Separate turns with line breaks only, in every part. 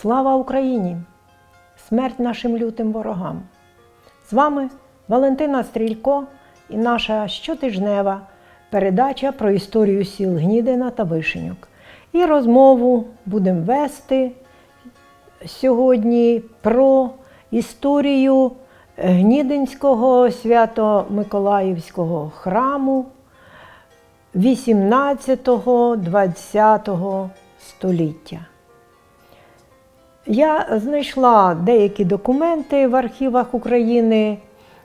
Слава Україні! Смерть нашим лютим ворогам! З вами Валентина Стрілько і наша щотижнева передача про історію сіл Гнідина та Вишеньок. І розмову будемо вести сьогодні про історію Гнідинського свято-Миколаївського храму 18-20 століття. Я знайшла деякі документи в архівах України,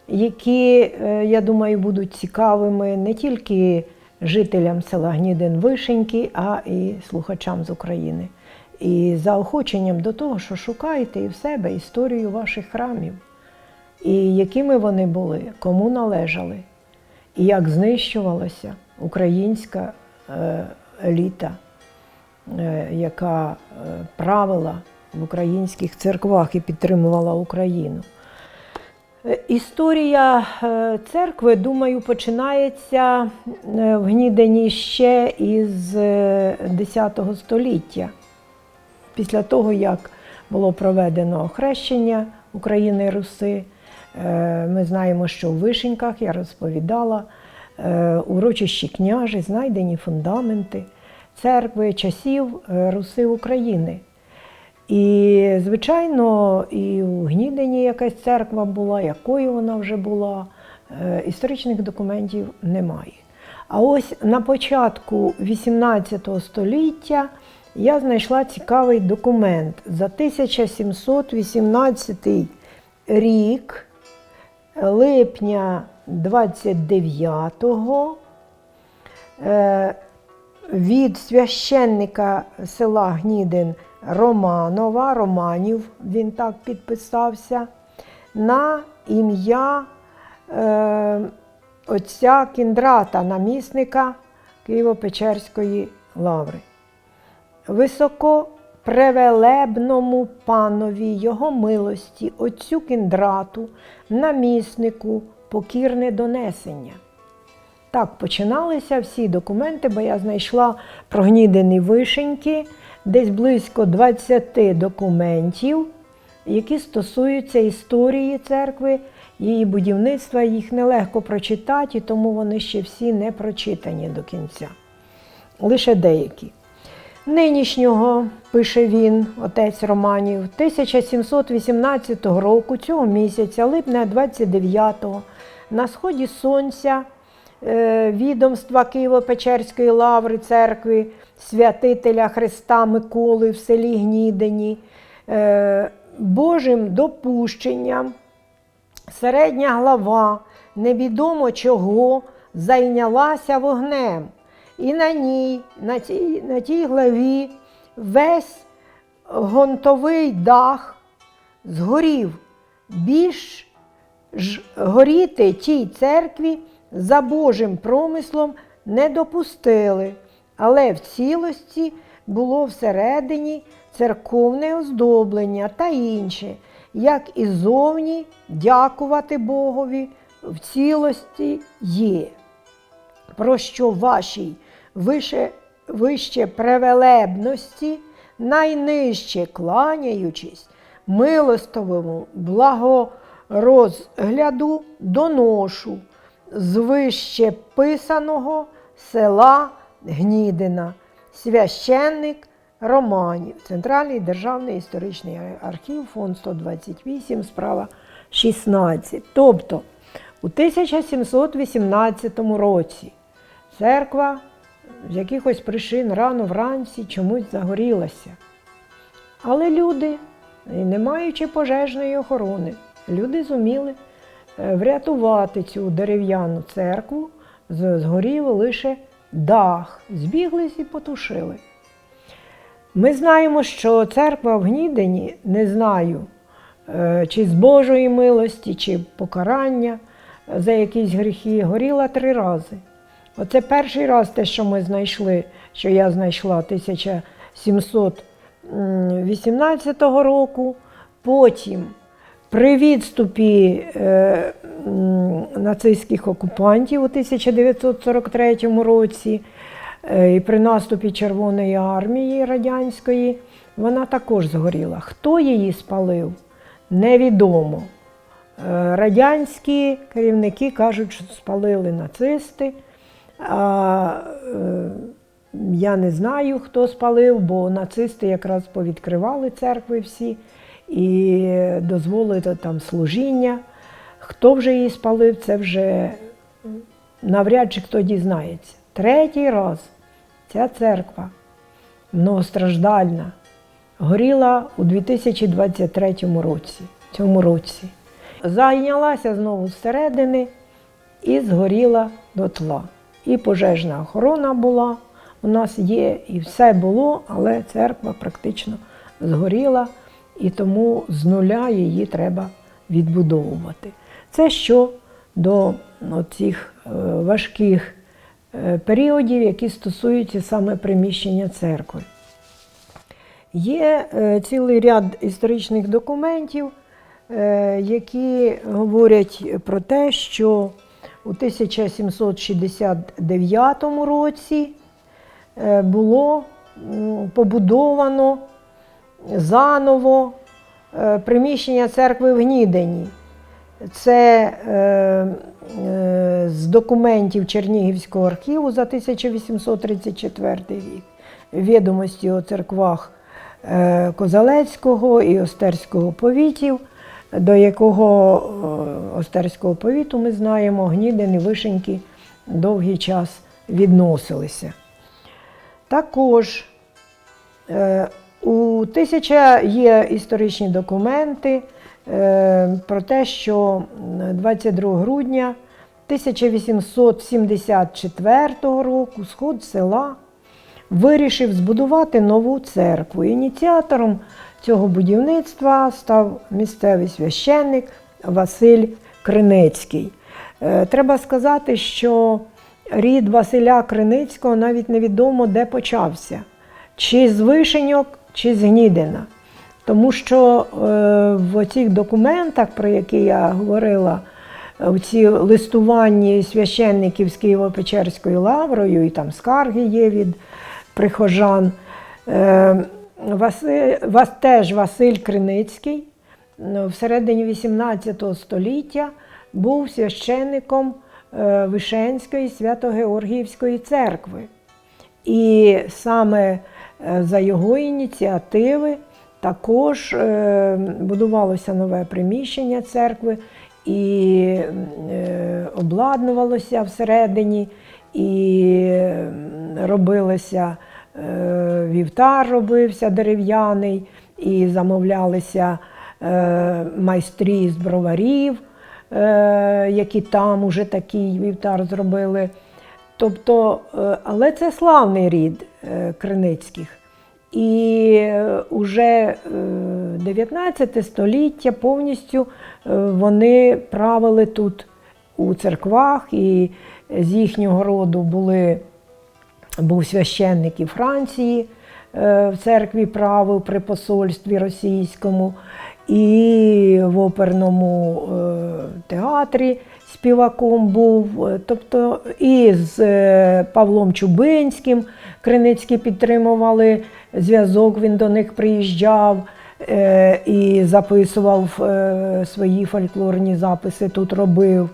які, е, я думаю, будуть цікавими не тільки жителям села Гнідин Вишеньки, а і слухачам з України. І заохоченням до того, що шукайте і в себе історію ваших храмів, і якими вони були, кому належали, і як знищувалася українська е, еліта, е, яка правила в українських церквах і підтримувала Україну. Е, Історія е, церкви, думаю, починається е, в Гнідині ще із X століття. Після того, як було проведено охрещення України Руси, ми знаємо, що в Вишеньках я розповідала урочищі княжі, знайдені фундаменти церкви часів Руси України. І, звичайно, і в Гнідині якась церква була, якою вона вже була, е, історичних документів немає. А ось на початку XVIII століття я знайшла цікавий документ за 1718 рік, липня 29-го, е, від священника села Гнідин Романова, Романів, він так підписався, на ім'я е, отця Кіндрата, намісника Києво-Печерської лаври. Високопревелебному панові його милості, отцю Кіндрату, наміснику, покірне донесення. Так починалися всі документи, бо я знайшла прогнідені вишеньки, десь близько 20 документів, які стосуються історії церкви, її будівництва. Їх нелегко прочитати, тому вони ще всі не прочитані до кінця. Лише деякі. Нинішнього, пише він, отець Романів, 1718 року, цього місяця, липня 29-го, на сході сонця е, відомства Києво-Печерської лаври церкви святителя Христа Миколи в селі Гнідині, е, Божим допущенням середня глава невідомо чого зайнялася вогнем. І на ній, на тій, на тій главі, весь гонтовий дах згорів. Більш ж горіти тій церкві за Божим промислом не допустили, але в цілості було всередині церковне оздоблення та інше, як і зовні дякувати Богові в цілості є. Про що вашій вище, вище превелебності, найнижче кланяючись, милостовому благорозгляду доношу з вище писаного села Гнідина, священник Романів, Центральний державний історичний архів, фонд 128, справа 16. Тобто у 1718 році церква з якихось причин рано вранці чомусь загорілася. Але люди, не маючи пожежної охорони, люди зуміли е, врятувати цю дерев'яну церкву, згорів лише дах, збіглись і потушили. Ми знаємо, що церква в Гнідині, не знаю, е, чи з Божої милості, чи покарання за якісь гріхи, горіла три рази. Оце перший раз те, що ми знайшли, що я знайшла 1718 року. Потім при відступі е, нацистських окупантів у 1943 році е, і при наступі Червоної армії радянської вона також згоріла. Хто її спалив, невідомо. Е, Радянські керівники кажуть, що спалили нацисти. А, е, я не знаю, хто спалив, бо нацисти якраз повідкривали церкви всі і дозволили там служіння. Хто вже її спалив, це вже навряд чи хто дізнається. Третій раз ця церква многостраждальна горіла у 2023 році. Цьому році. Зайнялася знову зсередини і згоріла дотла. І пожежна охорона була, у нас є, і все було, але церква практично згоріла, і тому з нуля її треба відбудовувати. Це що до цих важких е, періодів, які стосуються саме приміщення церкви. Є е, цілий ряд історичних документів, е, які говорять про те, що у 1769 році е, було побудовано заново е, приміщення церкви в Гнідені. Це е, е, з документів Чернігівського архіву за 1834 рік, відомості о церквах е, Козалецького і Остерського повітів, до якого е, Остерського повіту ми знаємо, Гнідин і Вишеньки довгий час відносилися. Також е, у тисяча є історичні документи про те, що 22 грудня 1874 року сход села вирішив збудувати нову церкву. Ініціатором цього будівництва став місцевий священник Василь Криницький. Е, Треба сказати, що рід Василя Криницького навіть невідомо де почався, чи з Вишеньок, чи з Гнідина. Тому що е, в цих документах, про які я говорила, в ці листуванні священників з Києво-Печерською лаврою, і там скарги є від прихожан. Е, вас, теж Василь Криницький ну, всередині XVIII століття був священником е, Вишенської Свято-Георгіївської церкви. І саме е, за його ініціативи також е, будувалося нове приміщення церкви і е, обладнувалося всередині, і робилося е, вівтар, робився дерев'яний, і замовлялися майстрі з броварів, які там уже такий вівтар зробили. Тобто, але це славний рід Криницьких. І вже уже 19 століття повністю е, вони правили тут у церквах, і з їхнього роду були, був священник і Франції е, в церкві правив при посольстві російському, і в оперному е, театрі співаком був. Е, Тобто і з е, Павлом Чубинським Криницькі підтримували зв'язок, він до них приїжджав і записував свої фольклорні записи, тут робив.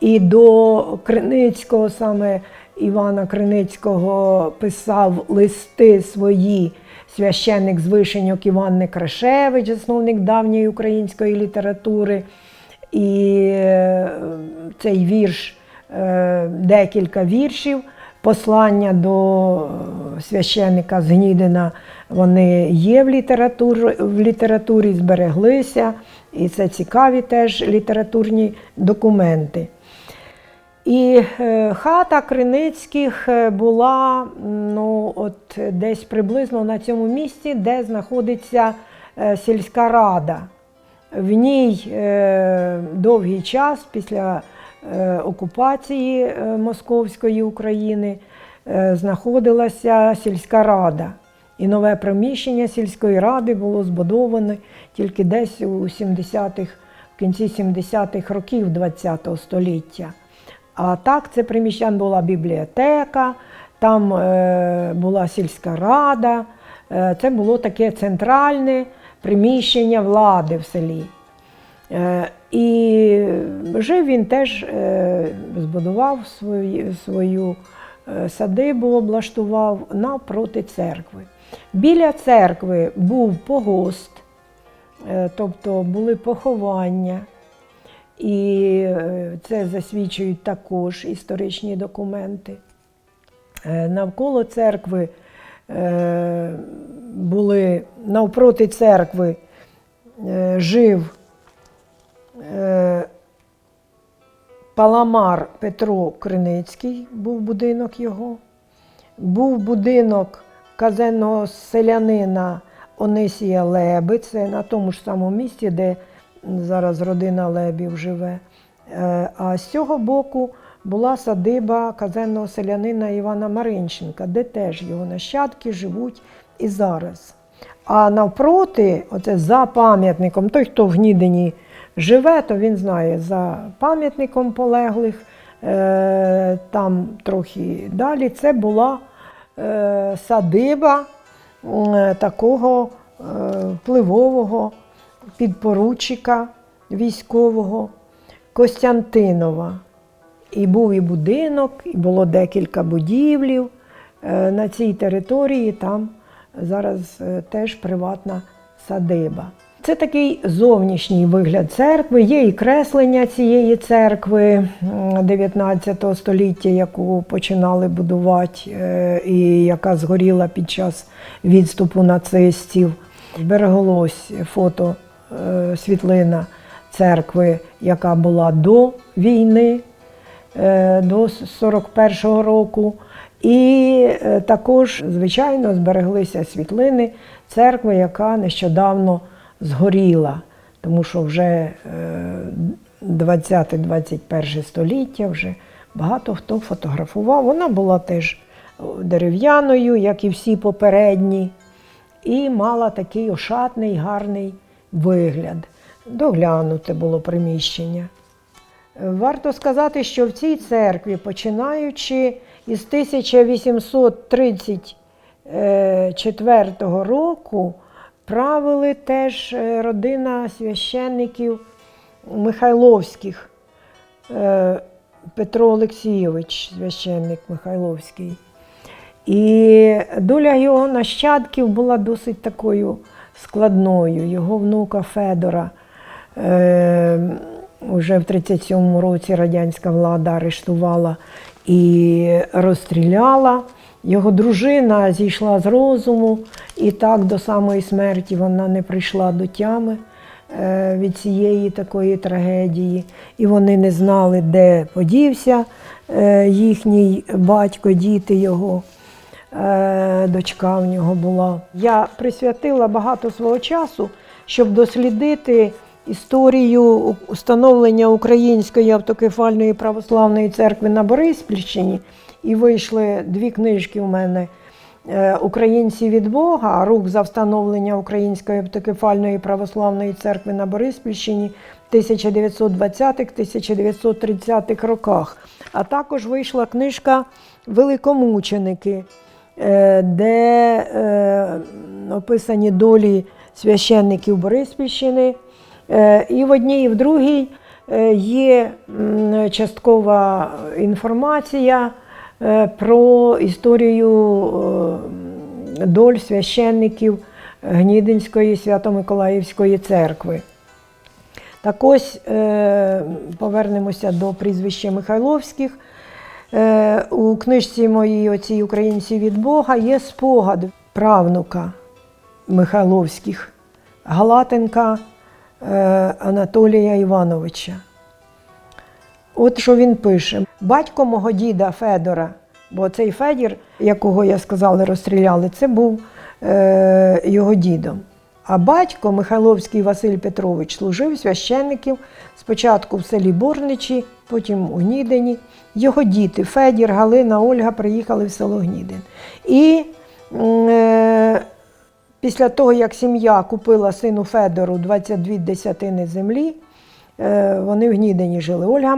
І до Криницького, саме Івана Криницького, писав листи свої священник з Вишеньок Іван Некрашевич, засновник давньої української літератури. І е, цей вірш, е, декілька віршів, послання до е, священника з Гнідина, вони є в літературі, в літературі, збереглися, і це цікаві теж літературні документи. І е, хата Криницьких е, була ну, от десь приблизно на цьому місці, де знаходиться е, сільська рада. В ній довгий час після окупації Московської України знаходилася сільська рада. І нове приміщення сільської ради було збудоване тільки десь у 70-х, в кінці 70-х років ХХ століття. А так, це приміщення була бібліотека, там е, була сільська рада, Е, Це було таке центральне приміщення влади в селі. Е, І жив він теж, збудував свою, свою садибу, облаштував навпроти церкви. Біля церкви був погост, тобто були поховання. І е, це засвідчують також історичні документи. Е, Навколо церкви е, були навпроти церкви жив Паламар Петро Криницький, був будинок його. Був будинок казенного селянина Онисія Леби, це на тому ж самому місці, де зараз родина Лебів живе. Е, А з цього боку була садиба казенного селянина Івана Маринченка, де теж його нащадки живуть і зараз. А навпроти, оце за пам'ятником, той, хто в Гнідині живе, то він знає за пам'ятником полеглих, е, там трохи далі, це була е, садиба такого впливового підпоручика військового Костянтинова. І був і будинок, і було декілька будівлів е, на цій території. Там зараз е, теж приватна садиба. Це такий зовнішній вигляд церкви. Є і креслення цієї церкви м, 19 століття, яку починали будувати, е, і яка згоріла під час відступу нацистів. Збереглось фото світлина церкви, яка була до війни, е, до 41-го року. І е, також, звичайно, збереглися світлини церкви, яка нещодавно згоріла, тому що вже 20-21 століття вже багато хто фотографував. Вона була теж дерев'яною, як і всі попередні, і мала такий ошатний, гарний вигляд. Доглянуте було приміщення. Варто сказати, що в цій церкві, починаючи із 1834 року, правили теж е, родина священників Михайловських. Е, Петро Олексійович, священник Михайловський. І доля його нащадків була досить такою складною. Його внука Федора е, вже в 37-му році радянська влада арештувала і розстріляла. Його дружина зійшла з розуму, і так до самої смерті вона не прийшла до тями е, від цієї такої трагедії. І вони не знали, де подівся е, їхній батько, діти його. Е, Дочка в нього була. Я присвятила багато свого часу, щоб дослідити історію установлення Української автокефальної православної церкви на Бориспільщині. І вийшли дві книжки у мене е, Українці від Бога, рух за встановлення Української автокефальної православної церкви на Бориспільщині в 1920-1930 роках. А також вийшла книжка Великомученики, де е, описані долі священників Бориспільщини. Е, І в одній, і в другій е, є часткова інформація е, про історію е, доль священників Гнідинської Свято-Миколаївської церкви. Так ось е, повернемося до прізвища Михайловських. Е, У книжці моїй оцій Українці від Бога є спогад правнука Михайловських Галатенка е, Анатолія Івановича. От що він пише: батько мого діда Федора, бо цей Федір, якого я сказала, розстріляли, це був е, його дідом. А батько Михайловський Василь Петрович служив священників спочатку в селі Борничі, потім у Гнідині. Його діти Федір, Галина, Ольга приїхали в село Гнідин. І е, після того, як сім'я купила сину Федору 22 десятини землі, вони в Гнідині жили. Ольга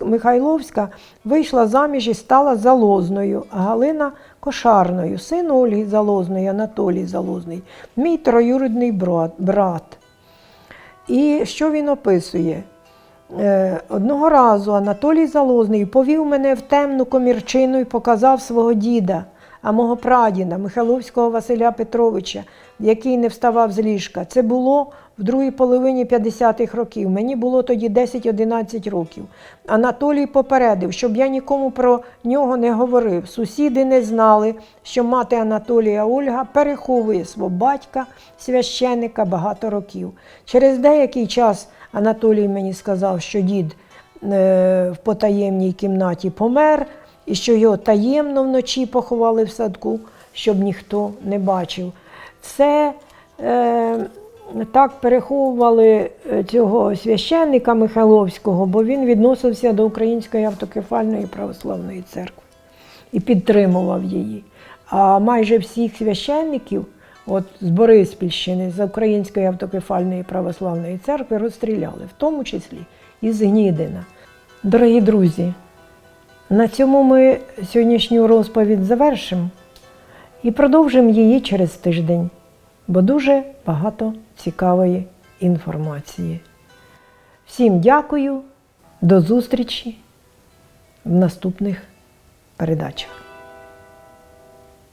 Михайловська, вийшла заміж і стала залозною, Галина Кошарною, син Ольги Залозної, Анатолій Залозний, мій троюрідний брат. брат. І що він описує? Е, Одного разу Анатолій Залозний повів мене в темну комірчину і показав свого діда, а мого прадіда Михайловського Василя Петровича, який не вставав з ліжка. Це було в другій половині 50-х років. Мені було тоді 10-11 років. Анатолій попередив, щоб я нікому про нього не говорив. Сусіди не знали, що мати Анатолія Ольга переховує свого батька, священика багато років. Через деякий час Анатолій мені сказав, що дід е, в потаємній кімнаті помер, і що його таємно вночі поховали в садку, щоб ніхто не бачив. Це е, так переховували е, цього священника Михайловського, бо він відносився до Української автокефальної православної церкви і підтримував її. А майже всіх священників, от з Бориспільщини, з Української автокефальної православної церкви, розстріляли, в тому числі і з Гнідина. Дорогі друзі, на цьому ми сьогоднішню розповідь завершимо і продовжимо її через тиждень, бо дуже багато цікавої інформації. Всім дякую, до зустрічі в наступних передачах.